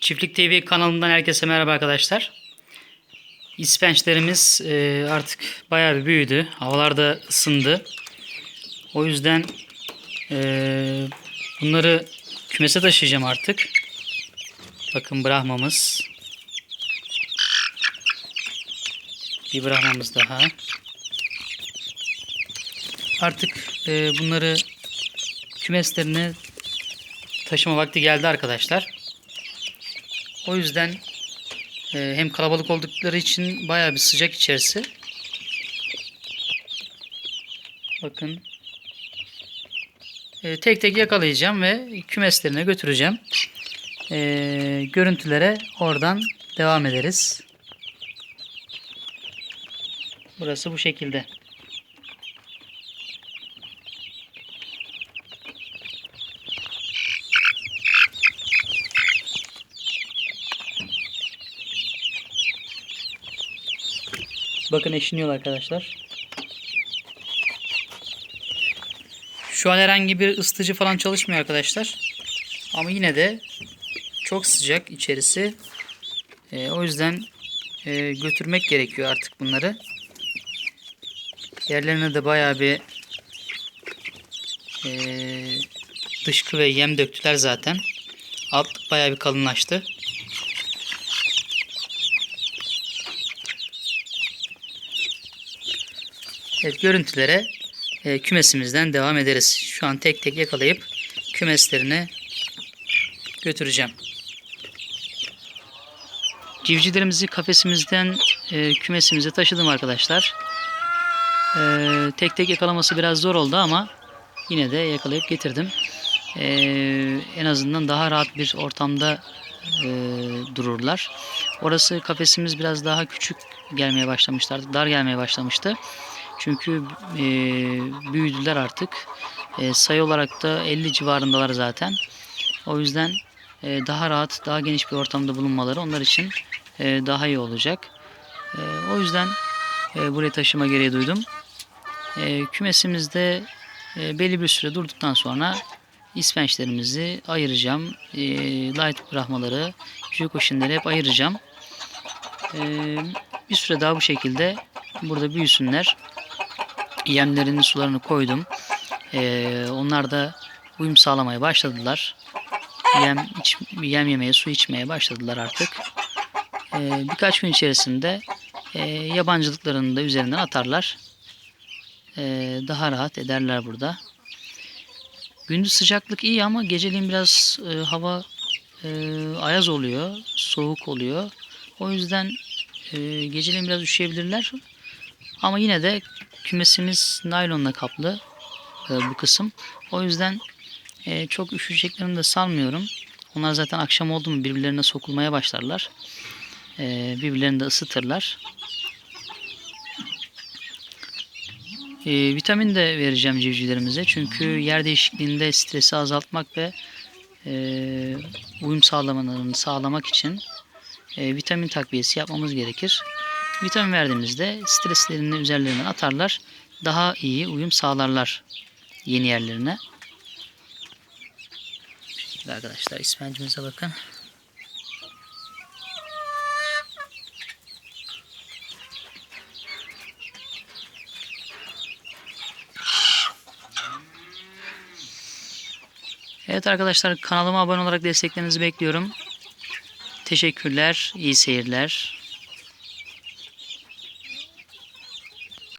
Çiftlik TV kanalından herkese merhaba arkadaşlar. İspençlerimiz e, artık bayağı bir büyüdü. Havalar da ısındı. O yüzden e, bunları kümese taşıyacağım artık. Bakın Brahmamız. Bir Brahmamız daha. Artık e, bunları kümeslerine taşıma vakti geldi arkadaşlar. O yüzden e, hem kalabalık oldukları için bayağı bir sıcak içerisi. Bakın. E, tek tek yakalayacağım ve kümeslerine götüreceğim. E, görüntülere oradan devam ederiz. Burası bu şekilde. Bakın eşiniyor arkadaşlar. Şu an herhangi bir ısıtıcı falan çalışmıyor arkadaşlar. Ama yine de çok sıcak içerisi. Ee, o yüzden e, götürmek gerekiyor artık bunları. Yerlerine de bayağı bir e, dışkı ve yem döktüler zaten. Alt bayağı bir kalınlaştı. Evet görüntülere e, kümesimizden devam ederiz. Şu an tek tek yakalayıp kümeslerine götüreceğim. Civcivlerimizi kafesimizden e, kümesimize taşıdım arkadaşlar. E, tek tek yakalaması biraz zor oldu ama yine de yakalayıp getirdim. E, en azından daha rahat bir ortamda e, dururlar. Orası kafesimiz biraz daha küçük gelmeye başlamıştı artık dar gelmeye başlamıştı. Çünkü e, büyüdüler artık. E, sayı olarak da 50 civarındalar zaten. O yüzden e, daha rahat, daha geniş bir ortamda bulunmaları onlar için e, daha iyi olacak. E, o yüzden e, buraya taşıma gereği duydum. E, kümesimizde e, belli bir süre durduktan sonra ispençlerimizi ayıracağım. E, light bırakmaları, jükoşinleri hep ayıracağım. E, bir süre daha bu şekilde burada büyüsünler yemlerinin sularını koydum. Ee, onlar da uyum sağlamaya başladılar. Yem, iç, yem yemeye, su içmeye başladılar artık. Ee, birkaç gün içerisinde e, yabancılıklarını da üzerinden atarlar. Ee, daha rahat ederler burada. Gündüz sıcaklık iyi ama geceliğin biraz e, hava e, ayaz oluyor, soğuk oluyor. O yüzden e, geceliğin biraz üşüyebilirler. Ama yine de kümesimiz naylonla kaplı e, bu kısım. O yüzden e, çok üşüyeceklerini de sanmıyorum. Onlar zaten akşam oldu mu birbirlerine sokulmaya başlarlar. E, birbirlerini de ısıtırlar. E, vitamin de vereceğim civcivlerimize. Çünkü yer değişikliğinde stresi azaltmak ve e, uyum sağlamalarını sağlamak için e, vitamin takviyesi yapmamız gerekir. Vitamin verdiğimizde streslerini üzerlerinden atarlar. Daha iyi uyum sağlarlar yeni yerlerine. Şimdi arkadaşlar ispencimize bakın. Evet arkadaşlar kanalıma abone olarak desteklerinizi bekliyorum. Teşekkürler, iyi seyirler.